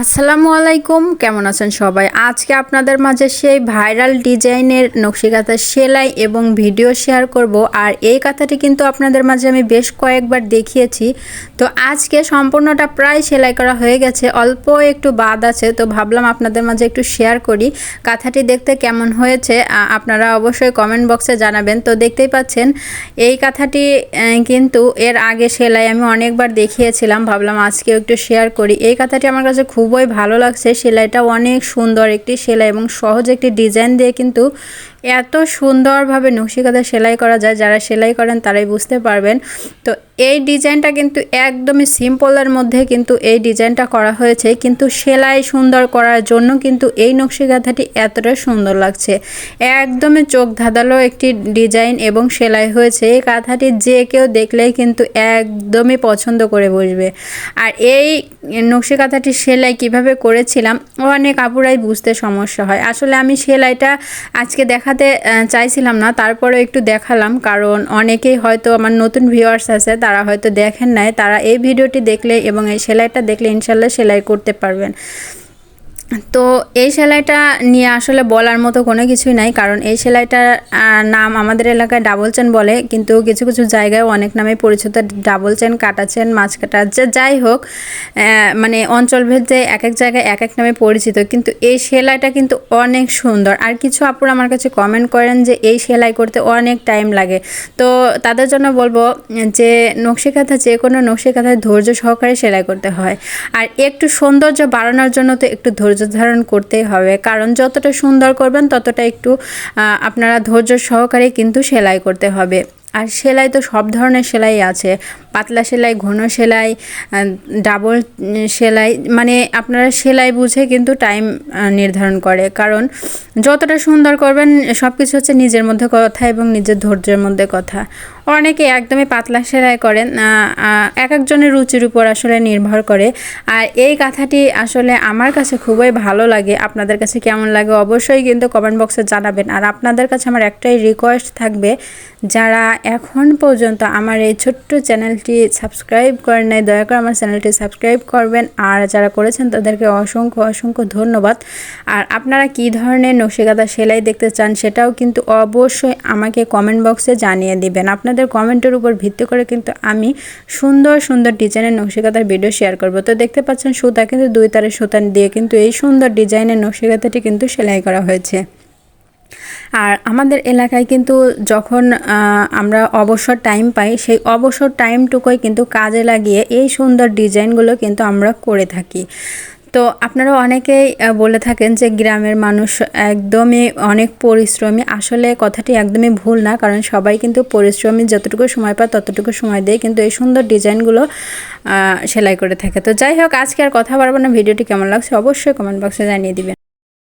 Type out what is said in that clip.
আসসালামু আলাইকুম, কেমন আছেন সবাই? আজকে আপনাদের মাঝে সেই ভাইরাল ডিজাইনের নকশি সেলাই এবং ভিডিও শেয়ার করব। আর এই কাঁথাটি কিন্তু আপনাদের মাঝে আমি বেশ কয়েকবার দেখিয়েছি। তো আজকে সম্পূর্ণটা প্রায় সেলাই করা হয়ে গেছে, অল্প একটু বাদ আছে। তো ভাবলাম আপনাদের মাঝে একটু শেয়ার করি। কাঁথাটি দেখতে কেমন হয়েছে আপনারা অবশ্যই কমেন্ট বক্সে জানাবেন। তো দেখতেই পাচ্ছেন, এই কাঁথাটি কিন্তু এর আগে সেলাই আমি অনেকবার দেখিয়েছিলাম। ভাবলাম আজকে একটু শেয়ার করি। এই কাঁথাটি আমার কাছে খুবই ভালো লাগছে। সেলাইটা অনেক সুন্দর একটি সেলাই এবং সহজ একটি ডিজাইন দিয়ে কিন্তু এত সুন্দরভাবে নকশি কাঁথা সেলাই করা যায়, যারা সেলাই করেন তারাই বুঝতে পারবেন। তো এই ডিজাইনটা কিন্তু একদমই সিম্পলের মধ্যে কিন্তু এই ডিজাইনটা করা হয়েছে। কিন্তু সেলাই সুন্দর করার জন্য কিন্তু এই নকশি কাঁথাটি এতটা সুন্দর লাগছে। একদমই চোখ ধাঁধালো একটি ডিজাইন এবং সেলাই হয়েছে। এই কাঁথাটি যে কেউ দেখলেই কিন্তু একদমই পছন্দ করে বসবে। আর এই নকশি কাঁথাটি সেলাই কীভাবে করেছিলাম, অনেক আপুরাই বুঝতে সমস্যা হয়। আসলে আমি সেলাইটা আজকে দেখাতে চাইছিলাম না তারপরে একটু দেখালাম, কারণ অনেকেই হয়তো আমার নতুন ভিউয়ার্স আছে, তারা হয়তো দেখেন নাই, তারা এই ভিডিওটি দেখলে এবং এই সেলাইটা দেখলে ইনশাল্লাহ সেলাই করতে পারবেন। তো এই সেলাইটা নিয়ে আসলে বলার মতো কোনো কিছুই নাই, কারণ এই সেলাইটার নাম আমাদের এলাকায় ডাবল চেন বলে, কিন্তু কিছু কিছু জায়গায় অনেক নামে পরিচিত, ডাবল চেন, কাটা চেন, মাছ কাটা যে যাই হোক মানে অঞ্চলভেদে এক এক জায়গায় এক এক নামে পরিচিত, কিন্তু এই সেলাইটা কিন্তু অনেক সুন্দর। আর কিছু আপুর আমার কাছে কমেন্ট করেন যে এই সেলাই করতে অনেক টাইম লাগে। তো তাদের জন্য বলব যে নকশি কাঁথা, যে কোনো নকশি কাঁথায় ধৈর্য সহকারে সেলাই করতে হয়। আর একটু সৌন্দর্য বাড়ানোর জন্য তো একটু ধৈর্য ধারণ করতেই হবে। কারণ যতটা সুন্দর করবেন, ততটা একটু আপনারা ধৈর্য সহকারে কিন্তু সেলাই করতে হবে। আর সেলাই তো সব ধরনের সেলাই আছে। পাতলা সেলাই, ঘন সেলাই ডাবল সেলাই মানে আপনারা সেলাই বুঝে কিন্তু টাইম নির্ধারণ করে। কারণ যতটা সুন্দর করবেন সব কিছু হচ্ছে নিজের মধ্যে কথা এবং নিজের ধৈর্যের মধ্যে কথা। অনেকে একদমই পাতলা সেলাই করেন এক একজনের রুচির উপর আসলে নির্ভর করে। আর এই কাঁথাটি আসলে আমার কাছে খুবই ভালো লাগে। আপনাদের কাছে কেমন লাগে অবশ্যই কিন্তু কমেন্ট বক্সে জানাবেন। আর আপনাদের কাছে আমার একটাই রিকোয়েস্ট থাকবে, যারা এখন পর্যন্ত আমার এই ছোট্ট চ্যানেলটি সাবস্ক্রাইব করেন নাই, দয়া করে আমার চ্যানেলটি সাবস্ক্রাইব করবেন। আর যারা করেছেন, তাদেরকে অসংখ্য অসংখ্য ধন্যবাদ। আর আপনারা কী ধরনের নকশিকাতা সেলাই দেখতে চান, সেটাও কিন্তু অবশ্যই আমাকে কমেন্ট বক্সে জানিয়ে দিবেন। আপনাদের কমেন্টের উপর ভিত্তি করে কিন্তু আমি সুন্দর সুন্দর ডিজাইনের নকশিকাতার ভিডিও শেয়ার করব। তো দেখতে পাচ্ছেন, সুতা কিন্তু দুই তারের সুতা দিয়ে কিন্তু এই সুন্দর ডিজাইনের নকশিকাতাটি কিন্তু সেলাই করা হয়েছে। আর আমাদের এলাকায় কিন্তু যখন আমরা অবসর টাইম পাই, সেই অবসর টাইমটুকুই কিন্তু কাজে লাগিয়ে এই সুন্দর ডিজাইনগুলো কিন্তু আমরা করে থাকি। তো আপনারা অনেকেই বলে থাকেন যে গ্রামের মানুষ একদমই অনেক পরিশ্রমী। আসলে কথাটি একদমই ভুল না, কারণ সবাই কিন্তু পরিশ্রমী। যতটুকু সময় পায় ততটুকু সময় দেয় কিন্তু এই সুন্দর ডিজাইনগুলো সেলাই করে থাকে। তো যাই হোক, আজকে আর কথা বাড়বো না। ভিডিওটি কেমন লাগছে অবশ্যই কমেন্ট বক্সে জানিয়ে দিবেন।